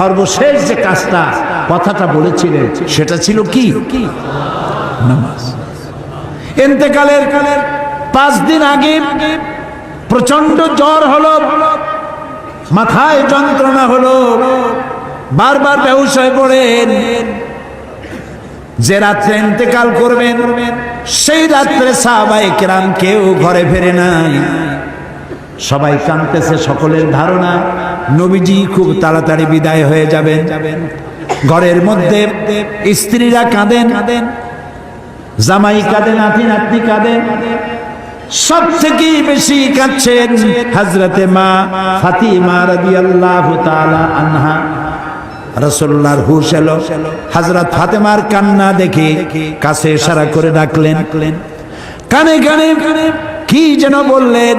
সর্বশেষ যে কাজটা কথাটা বলেছিলেন, সেটা ছিল কি? নামাজ। এতেকালের পাঁচ দিন আগে প্রচণ্ড জ্বর হলো, মাথায় যন্ত্রণা হলো, বারবার হয়ে পড়েন। যে রাত্রে ইন্তেকাল করবেন, সেই রাত্রে সাহাবাই কেরাম কেউ ঘরে ফেরে নাই। সবাই কাঁদতেছে সকলের ধারণা। নবীজি খুব তাড়াতাড়ি বিদায় হয়ে যাবেন। ঘরের মধ্যে স্ত্রীরা কাঁদেন। জামাই কাঁদে নাতি নাতনি কাঁদেন। সব থেকে বেশি কাঁদছেন হাজরতে মা ফাতিমা রাদিয়াল্লাহু তাআলা আনহা। রসুল্লাহর হুশ এলো। হাজরত ফাতেমার কান্না দেখে কাছে ইশারা করে ডাকলেন। কানে কানে কি যেন বললেন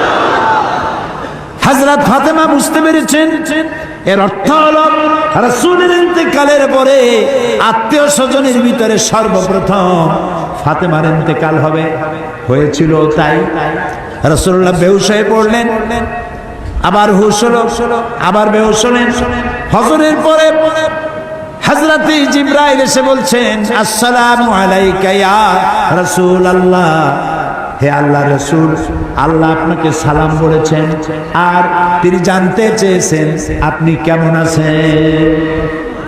হাজরত ফাতেমা বুঝতে পেরেছেন? এর অর্থ হলো, রাসূলের ইন্তেকালের পরে আত্মীয় স্বজনের ভিতরে সর্বপ্রথম ফাতেমার ইন্তেকাল হবে। হয়েছিল তাই রাসূলুল্লাহ বেহুশ পড়লেন, আবার হুশ হলো, আবার বেহুশ হলেন। হজরের পরে হজরতে জিব্রাইল এসে বলছেন, আসসালামু আলাইকা ইয়া রাসূলুল্লাহ। হে আল্লাহ রসুল, আল্লাহ আপনাকে সালাম বলেছেন। আর তিনি জানতে চেয়েছেন আপনি কেমন আছেন?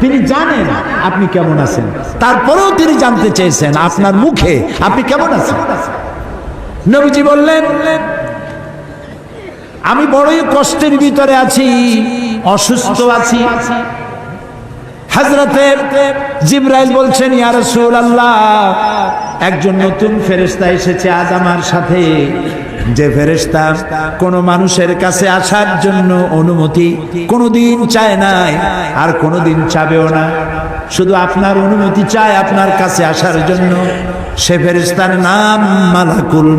তিনি জানেন আপনি কেমন আছেন। তারপরেও তিনি জানতে চেয়েছেন আপনার মুখে আপনি কেমন আছেন? নবীজি বললেন, আমি বড়ই কষ্টের ভিতরে আছি, অসুস্থ আছি। হাজরতে জিব্রাইল বলছেন, ইয়া রাসূলুল্লাহ একজন নতুন ফেরেশতা এসেছে আজ আমার সাথে। যে ফেরেশতা কোন মানুষের কাছে আসার জন্য অনুমতি কোনোদিন চায় নাই, আর কোনোদিন চাবেও না। শুধু আপনার অনুমতি চায় আপনার কাছে আসার জন্য। সে ফেরেস্তার নাম মালাকুল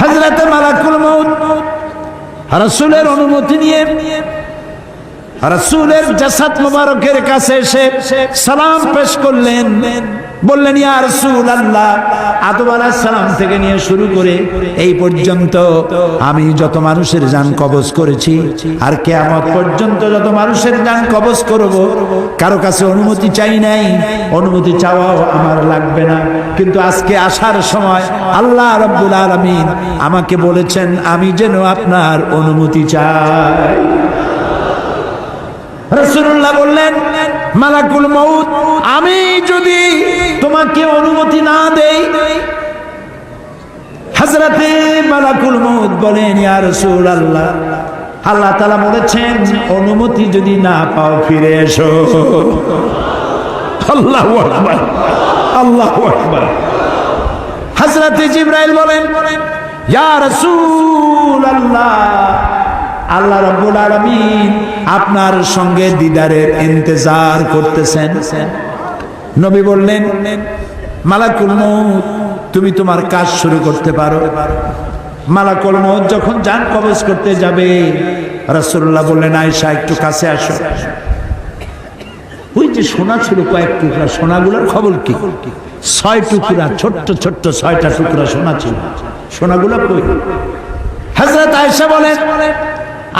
হযরতে মালাকুল মউত, রাসূলের অনুমতি নিয়ে রাসূলের জাসাদ মুবারকের কাছে এসে সালাম পেশ করলেন। বললেন, ইয়া রাসূলুল্লাহ, আদম আলাইহিস সালাম থেকে নিয়ে শুরু করে এই পর্যন্ত আমি যত মানুষের জান কবজ করেছি আর কিয়ামত পর্যন্ত যত মানুষের জান কবজ করব, কারও কাছে অনুমতি চাই নাই, অনুমতি চাওয়াও আমার লাগবে না। কিন্তু আজকে আসার সময় আল্লাহ রাব্বুল আলামিন আমাকে বলেছেন, আমি যেন আপনার অনুমতি চাই। রসুল্লাহ বললেন, মালাকুল মৌত আমি যদি তোমাকে অনুমতি না দেই হাজরাতে মালাকুল মৌত বলেন, ইয়া রসুল আল্লাহ আল্লাহ তালা বলেছেন, অনুমতি যদি না পাও, ফিরে এসো। আল্লাহ আল্লাহ আকবার। হাজরাতে জিব্রাইল বলেন, ইয়া রসুল আল্লাহ আল্লাহ রব্বুল আলামিন আপনার সঙ্গে দিদারের ইন্তজার করতেছেন। নবী বললেন, মালাকুল মউত, তুমি তোমার কাজ শুরু করতে পারো। মালাকুল মউত যখন যান কবজ করতে যাবে, রাসূলুল্লাহ বললেন, আয়েশা, একটু কাছে আসো। ওই যে সোনা ছিল কয়েক টুকরা, সোনাগুলোর খবর কি? ছয় টুকরা, ছোট্ট ছোট্ট ছয়টা টুকরা সোনা ছিল। সোনাগুলো কই? হযরত আয়েশা বলেন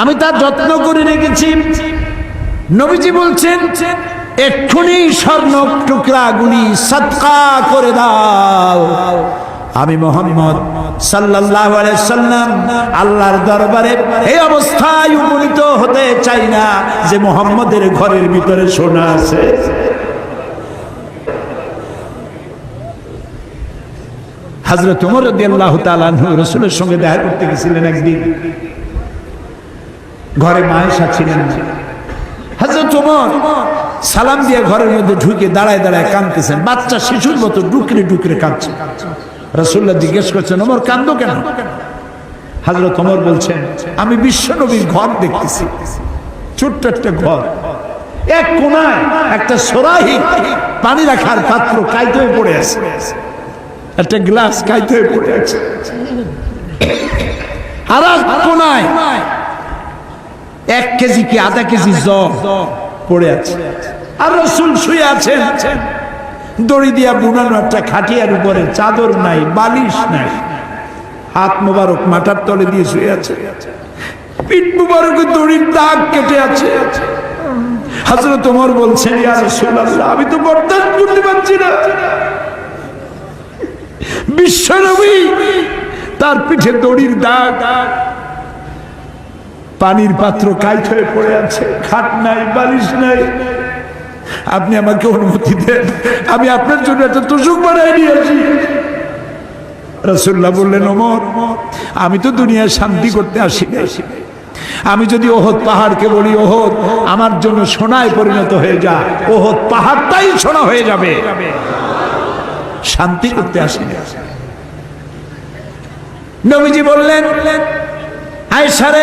আমি তার যত্ন করে রেখেছি। নবীজি বলছেন, এক্ষুনি স্বর্ণ টুকরাগুলি সৎকা করে দাও। আমি মোহাম্মদ আলাইহি সাল্লাম আল্লাহর দরবারে এই অবস্থায় উপনীত হতে চাই না যে মোহাম্মদের ঘরের ভিতরে সোনা আছে। হযরত ওমর রাদিয়াল্লাহু তাআলা রাসূলের সঙ্গে দেখা করতে গেছিলেন একদিন। ঘরে মায়েশা ছিলেন হজরত ওমর সালাম দিয়ে ঘরের মধ্যে ঢুকে দাঁড়ায় দাঁড়ায় কাঁদতেছেন। বাচ্চা শিশুর মতো ডুকরে ডুকরে কাঁদছে। রসুল্লাহ জিজ্ঞেস করছেন, ওমর কান্দো কেন? হাজরত ওমর বলছেন, আমি বিশ্ব নবীর ঘর দেখতেছি। ছোট্ট একটা ঘর। এক কোনায় একটা সরাহি পানি রাখার পাত্র কাইতে হয়ে পড়ে আছে। একটা গ্লাস কাইতে হয়ে পড়ে আছে। আর এক কোনায় এক কেজি কি আধা কেজি জল পড়ে আছে। আর রসুল শুয়ে আছেন। দড়ি দিয়া বুনানো একটা খাটিয়ার উপরে চাদর নাই, বালিশ নাই। হাত মোবারক মাথার তলে দিয়ে শুয়ে আছে। পিঠ মুবারকের দড়ির দাগ কেটে আছে। হাজরত তোমার বলছেন আমি তো বরদাস্ত করতে পারছি না। বিশ্বনবী, তার পিঠে দড়ির দাগ দাগ পানির পাত্র কাইট হয়ে পড়ে আছে। খাট নাই, বালিশ নাই। আপনি আমাকে অনুমতি দেন। আমি আপনার জন্য একটা তোষক বানাই নিয়ে আসি রসুল্লাহ বললেন, ওমর, আমি তো দুনিয়ায় শান্তি করতে আসি। আমি যদি ওহদ পাহাড়কে বলি, ওহদ, আমার জন্য সোনায় পরিণত হয়ে যা। ওহদ পাহাড়টাই সোনা হয়ে যাবে। শান্তি করতে আসি নবীজি বললেন আয়সারে